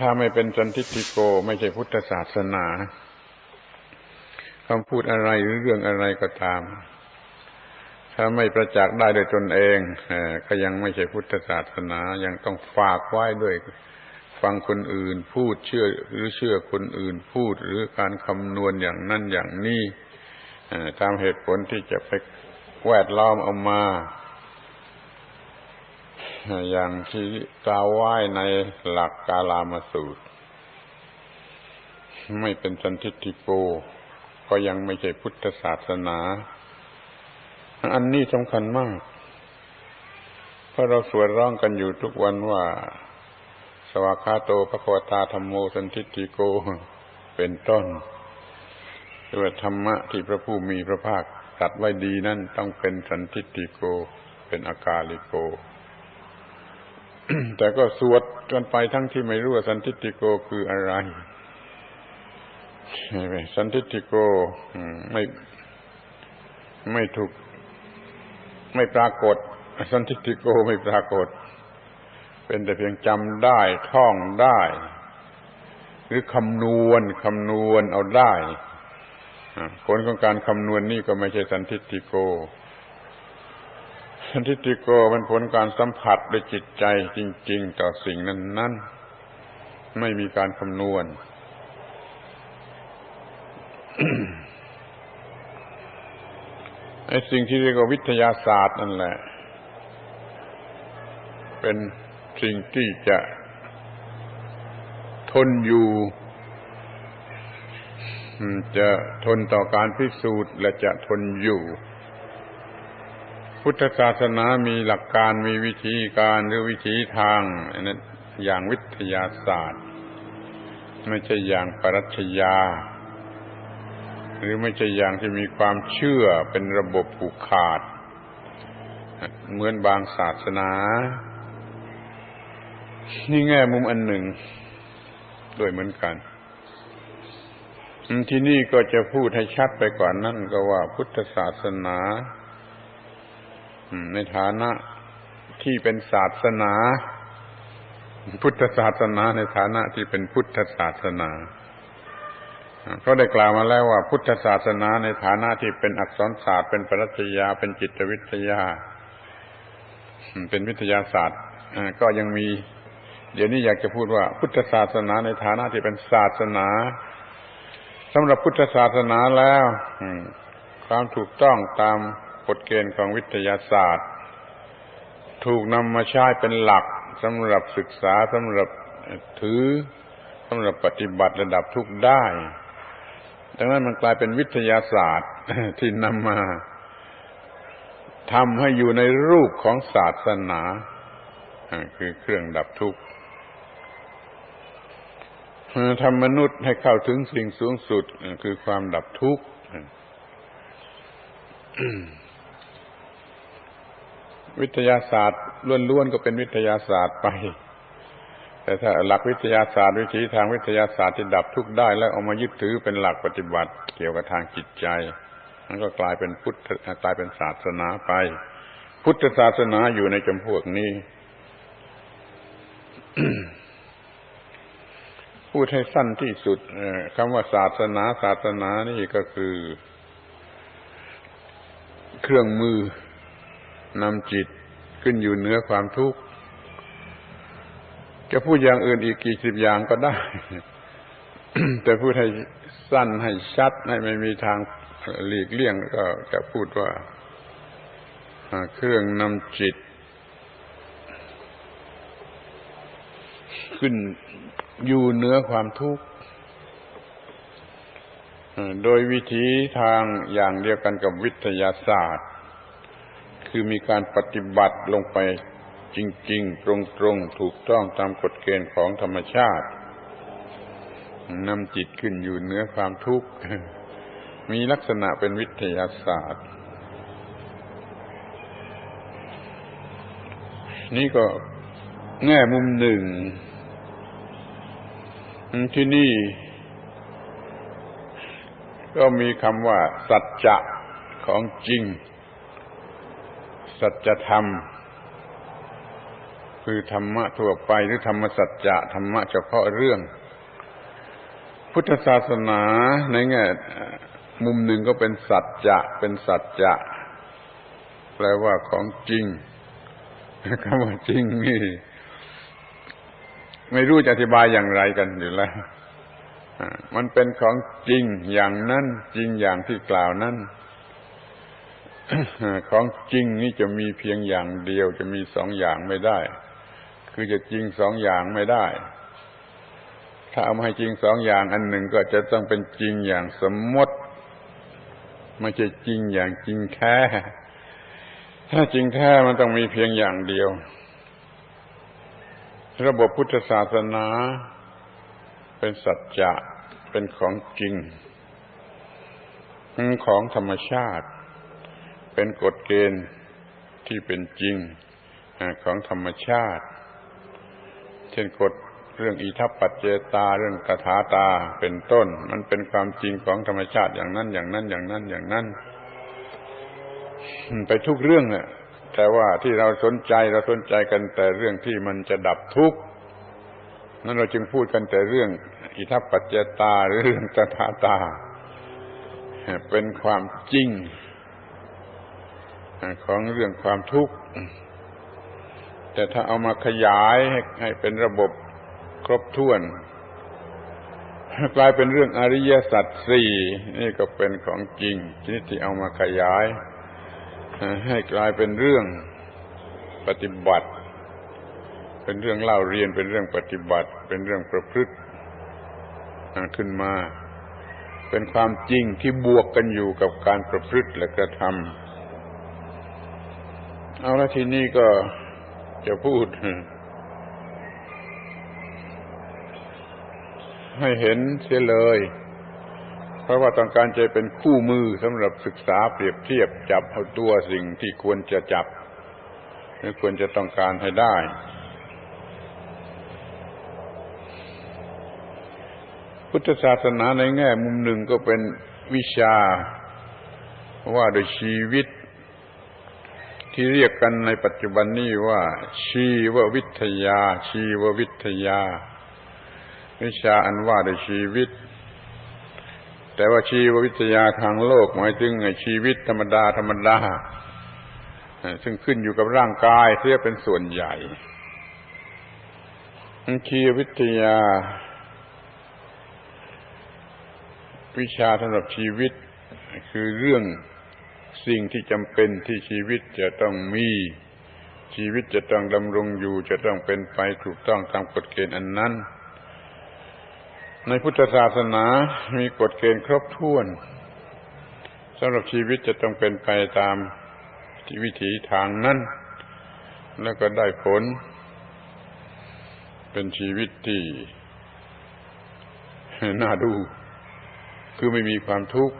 ถ้าไม่เป็นสันทิฏฐิโกไม่ใช่พุทธศาสนาคำพูดอะไรหรือเรื่องอะไรก็ตาม ถ้าไม่ประจักษ์ได้โดยตนเองก็ยังไม่ใช่พุทธศาสนา ยังต้องฝากไว้ด้วยฟังคนอื่นพูดเชื่อหรือเชื่อคนอื่นพูดหรือการคำนวณอย่างนั้นอย่างนี้ตามเหตุผลที่จะไปแวดล้อมเอามา อย่างที่กล่าวไว้ในหลักกาลามสูตร ไม่เป็นสันทิฏฐิโก ก็ยังไม่ใช่พุทธศาสนา อันนี้สำคัญมาก เพราะเราสวดร้องกันอยู่ทุกวันว่า สวากขาโตพระควตาธรรมโมสันทิฏฐิโก เป็นต้นด้วยธรรมะที่พระผู้มีพระภาคตัดไว้ดีนั่นต้องเป็นสันทิฏฐิโก เป็นอากาลิโก แต่ก็สวดกันไปทั้งที่ไม่รู้ว่าสันทิฏฐิโกคืออะไร สันทิฏฐิโกไม่ไม่ถูก ไม่ปรากฏ สันทิฏฐิโกไม่ปรากฏ เป็นแต่เพียงจำได้ ท่องได้ หรือคำนวณคำนวณเอาได้ผลของการคำนวณนี่ก็ไม่ใช่สันทิฏฐิโก นทิฏฐิโกเป็นผลการสัมผัสด้วยจิตใจจริง ๆ ต่อสิ่งนั้น ๆ ไม่มีการคำนวณ ไอ้สิ่งที่เรียกว่าวิทยาศาสตร์นั่นแหละ เป็นสิ่งที่จะทนอยู่จะทนต่อการพิสูจน์และจะทนอยู่ พุทธศาสนามีหลักการมีวิธีการหรือวิธีทางอันนั้นอย่างวิทยาศาสตร์ ไม่ใช่อย่างปรัชญา หรือไม่ใช่อย่างที่มีความเชื่อเป็นระบบผูกขาด เหมือนบางศาสนา นี่แง่มุมอันหนึ่งด้วยเหมือนกันที่นี่ก็จะพูดให้ชัดไปกว่านั้นก็ว่าพุทธศาสนา ในฐานะที่เป็นศาสนา พุทธศาสนาในฐานะที่เป็นพุทธศาสนาเขาได้กล่าวมาแล้วว่าพุทธศาสนาในฐานะที่เป็นอักษรศาสตร์เป็นปรัชญาเป็นจิตวิทยา เป็นวิทยาศาสตร์ก็ยังมี เดี๋ยวนี้อยากจะพูดว่า พุทธศาสนาในฐานะที่เป็นศาสนาสำหรับพุทธศาสนาแล้วความถูกต้องตาม กฎเกณฑ์ของวิทยาศาสตร์ ถูกนำมาใช้เป็นหลักสำหรับศึกษาสำหรับถือสำหรับปฏิบัติระดับทุกได้ ดังนั้นมันกลายเป็นวิทยาศาสตร์ที่นำมาทำให้อยู่ในรูปของศาสนาคือเครื่องดับทุกข์ทำมนุษย์ให้เข้าถึงสิ่งสูงสุดคือความดับทุกข์ วิทยาศาสตร์ล้วนๆก็เป็นวิทยาศาสตร์ไป แต่ถ้าหลักวิทยาศาสตร์ วิธีทางวิทยาศาสตร์ที่ดับทุกข์ได้ แล้วเอามายึดถือเป็นหลักปฏิบัติ เกี่ยวกับทางจิตใจมันก็กลายเป็นพุทธกลายเป็นศาสนาไป พุทธศาสนาอยู่ในจำพวกนี้พูดให้สั้นที่สุดคำว่าศาสนาศาสนานี่ก็คือ เครื่องมือ นำจิตขึ้นอยู่เหนือความทุกข์ จะพูดอย่างอื่นอีกกี่สิบอย่างก็ได้ แต่พูดให้สั้นให้ชัด ให้ไม่มีทางหลีกเลี่ยงก็จะพูดว่าเครื่องนำจิต ขึ้นอยู่เหนือความทุกข์โดยวิธีทางอย่างเดียวกันกับวิทยาศาสตร์ คือมีการปฏิบัติลงไปจริง ๆ ตรงๆ ถูกต้องตามกฎเกณฑ์ของธรรมชาตินำจิตขึ้นอยู่เหนือความทุกข์ มีลักษณะเป็นวิทยาศาสตร์ นี่ก็แง่มุมหนึ่ง ที่นี่ ก็มีคำว่า สัจจะของจริง สัจธรรม คือธรรมะทั่วไปหรือธรรมสัจจะธรรมะเฉพาะเรื่อง พุทธศาสนาในแง่มุมหนึ่งก็เป็นสัจจะเป็นสัจจะแปลว่าของจริงคำว่าจริงนี่ ไม่รู้จะอธิบายอย่างไรกันอยู่แล้วมันเป็นของจริงอย่างนั้นจริงอย่างที่กล่าวนั้น ของจริงนี่จะมีเพียงอย่างเดียว จะมีสองอย่างไม่ได้ คือจะจริงสองอย่างไม่ได้ ถ้าเอามาให้จริงสองอย่างอันหนึ่งก็จะต้องเป็นจริงอย่างสมมติไม่ใช่จริงอย่างจริงแท้ ถ้าจริงแท้มันต้องมีเพียงอย่างเดียว ระบบพุทธศาสนา เป็นสัจจะเป็นของจริงของธรรมชาติ เป็นกฎเกณฑ์ที่เป็นจริงของธรรมชาติ เช่นกฎเรื่องอิทัปปัจเจตาเรื่องกถาตาเป็นต้น มันเป็นความจริงของธรรมชาติอย่างนั้น อย่างนั้นอย่างนั้นอย่างนั้น ไปทุกเรื่องเนี่ยแต่ว่าที่เราสนใจเราสนใจกันแต่เรื่องที่มันจะดับทุกข์นั้นเราจึงพูดกันแต่เรื่อง อิทัปปัจเจตาหรือเรื่องตถาตา เป็นความจริง ของเรื่องความทุกข์ แต่ถ้าเอามาขยายให้เป็นระบบครบถ้วน กลายเป็นเรื่องอริยสัจสี่นี่ก็เป็นของจริงชนิดที่เอามาขยาย ให้กลายเป็นเรื่องปฏิบัติ เป็นเรื่องเล่าเรียนเป็นเรื่องปฏิบัติ เป็นเรื่องประพฤติขึ้นมา เป็นความจริงที่บวกกันอยู่กับการประพฤติและกระทำ เอาละทีนี้ก็จะพูด ให้เห็นเสียเลย เพราะว่าต้องการจะเป็นคู่มือสำหรับศึกษาเปรียบเทียบจับเอาตัวสิ่งที่ควรจะจับหรือควรจะต้องการให้ได้ พุทธศาสนาในแง่มุมหนึ่งก็เป็นวิชาว่าโดยชีวิต ที่เรียกกันในปัจจุบันนี้ว่า ชีววิทยา ชีววิทยา วิชาอันว่าโดยชีวิต แต่ว่าชีววิทยาทางโลกหมายถึงชีวิตธรรมดาธรรมดาซึ่งขึ้นอยู่กับร่างกายเทียเป็นส่วนใหญ่ชีววิทยา วิชาสำหรับชีวิตคือเรื่อง สิ่งที่จำเป็นที่ชีวิตจะต้องมี ชีวิตจะต้องดำรงอยู่จะต้องเป็นไปถูกต้องตามกฎเกณฑ์อันนั้น ในพุทธศาสนามีกฎเกณฑ์ครบถ้วนสำหรับชีวิตจะต้องเป็นไปตามวิถีทางนั้น แล้วก็ได้ผล เป็นชีวิตที่น่าดู คือไม่มีความทุกข์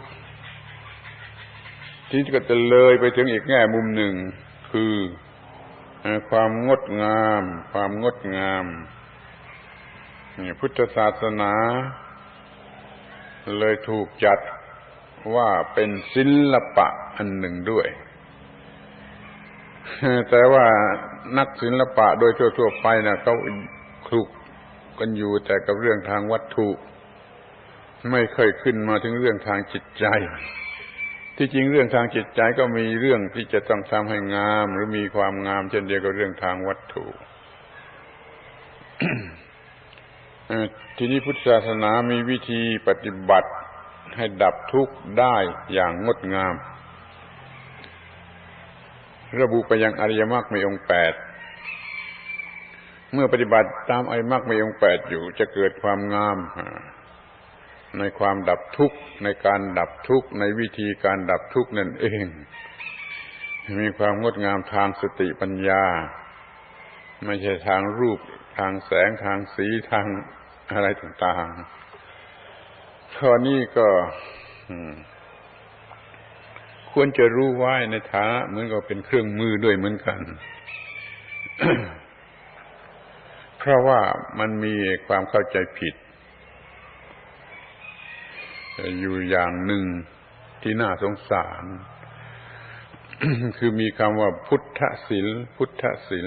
ที่ก็จะเลยไปถึงอีกแง่มุมหนึ่ง คือความงดงาม ความงดงามพุทธศาสนา เลยถูกจัดว่าเป็นศิลปะอันหนึ่งด้วย แต่ว่านักศิลปะโดยทั่วๆไปนะเขาคลุกกันอยู่แต่กับเรื่องทางวัตถุ ไม่เคยขึ้นมาถึงเรื่องทางจิตใจ ที่จริงเรื่องทางจิตใจก็มีเรื่องที่จะต้องทำให้งาม หรือมีความงาม เช่นเดียวกับเรื่องทางวัตถุทีนี้พุทธศาสนามีวิธีปฏิบัติให้ดับทุกข์ได้อย่างงดงาม ระบุไปยังอริยมรรคมีองค์แปดเมื่อปฏิบัติตามอริยมรรคมีองค์แปดอยู่จะเกิดความงาม ในความดับทุกข์ ในการดับทุกข์ ในวิธีการดับทุกข์นั่นเอง มีความงดงามทางสติปัญญา ไม่ใช่ทางรูปทางแสงทางสีทางอะไรต่างๆข้อนี้ก็ควรจะรู้ไว้ในฐานะเหมือนกับเป็นเครื่องมือด้วยเหมือนกัน เพราะว่ามันมีความเข้าใจผิด อยู่อย่างหนึ่งที่น่าสงสาร คือมีคำว่าพุทธศิลพุทธศิล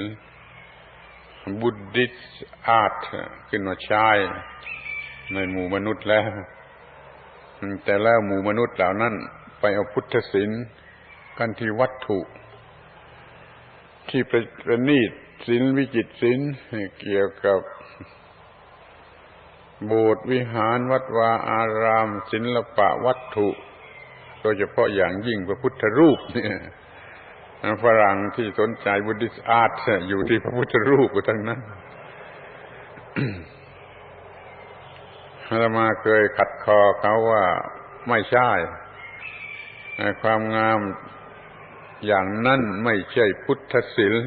บุติสอาร์ตขึ้นมาใช้ในหมู่มนุษย์แล้ว แต่แล้วหมู่มนุษย์เหล่านั้น ไปเอาพุทธศิลป์กันที่วัตถุ ที่ประณีตศิลวิจิตรศิลเกี่ยวกับ โบสถ์วิหารวัดวาอาราม ศิลปะวัตถุโดยเฉพาะอย่างยิ่งพระพุทธรูปเนี่ยฝรั่งที่สนใจบุติสอาร์ตอยู่ที่พระพุทธรูปทั้งนั้นอาตมาเคยขัดคอเขาว่าไม่ใช่ ความงามอย่างนั้นไม่ใช่พุทธศิลป์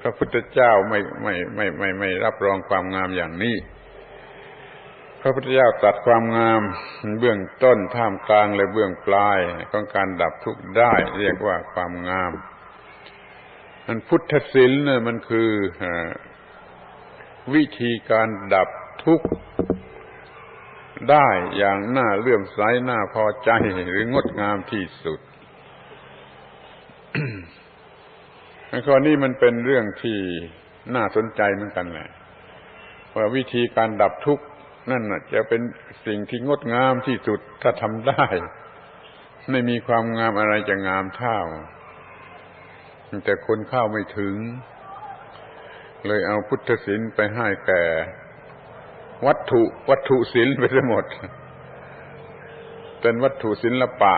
พระพุทธเจ้าไม่ไม่ไม่ไม่ไม่รับรองความงามอย่างนี้ ระพุทธเจ้าตรัสความงามเบื้องต้นท่ามกลางและเบื้องปลายของการดับทุกข์ได้ เรียกว่าความงามมันพุทธศิลป์เนี่ยมันคือวิธีการดับทุกข์ได้อย่างน่าเลื่อมใสน่าพอใจหรืองดงามที่สุดข้อนี้มันเป็นเรื่องที่น่าสนใจเหมือนกันแหละว่าวิธีการดับทุกข์ นั่นจะเป็นสิ่งที่งดงามที่สุดถ้าทำได้ ไม่มีความงามอะไรจะงามเท่า แต่คนเข้าไม่ถึง เลยเอาพุทธศิลป์ไปให้แก่ วัตถุวัตถุศิลป์ไปทั้งหมด เป็นวัตถุศิลปะ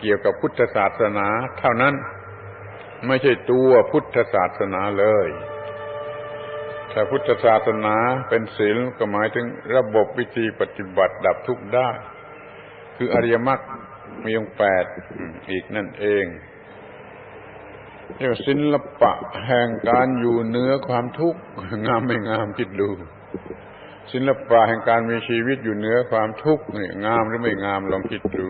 เกี่ยวกับพุทธศาสนา เท่านั้นไม่ใช่ตัวพุทธศาสนาเลย ถ้าพุทธศาสนาเป็นศีลก็หมายถึงระบบวิธีปฏิบัติดับทุกข์ได้ คืออริยมรรคมีองค์แปดอีกนั่นเองเรียกว่าศิลปะแห่งการอยู่เหนือความทุกข์งามไม่งามคิดดู ศิลปะแห่งการมีชีวิตอยู่เหนือความทุกข์นี่งามหรือไม่งามลองคิดดู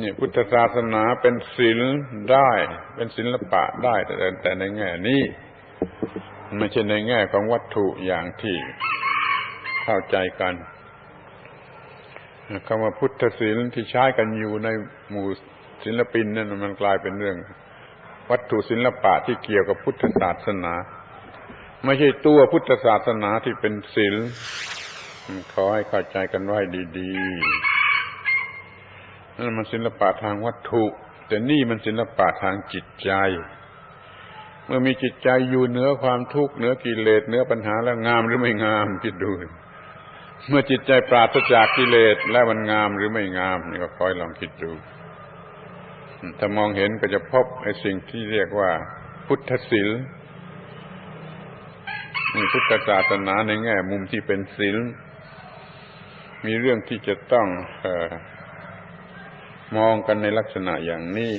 นี่พุทธศาสนาเป็นศิลได้ เป็นศิลปะได้แต่แต่ในแง่นี้ ไม่ใช่ในแง่ของวัตถุอย่างที่เข้าใจกันคำว่าพุทธศิลป์ที่ใช้กันอยู่ในหมู่ศิลปินนั่นมันกลายเป็นเรื่อง วัตถุศิลปะที่เกี่ยวกับพุทธศาสนา ไม่ใช่ตัวพุทธศาสนาที่เป็นศิลป์ขอให้เข้าใจกันไว้ดีๆนั่นมันศิลปะทางวัตถุ แต่นี่มันศิลปะทางจิตใจ เมื่อมีจิตใจอยู่เหนือความทุกข์เหนือกิเลสเหนือปัญหาแล้วงามหรือไม่งามคิดดู เมื่อจิตใจปราศจากกิเลสแล้วมันงามหรือไม่งามนี่ก็คอยลองคิดดู ถ้ามองเห็นก็จะพบไอ้สิ่งที่เรียกว่า พุทธศิลมีพุทธศาสนาในแง่ มุมที่เป็นศิลมีเรื่องที่จะต้องอมองกันในลักษณะอย่างนี้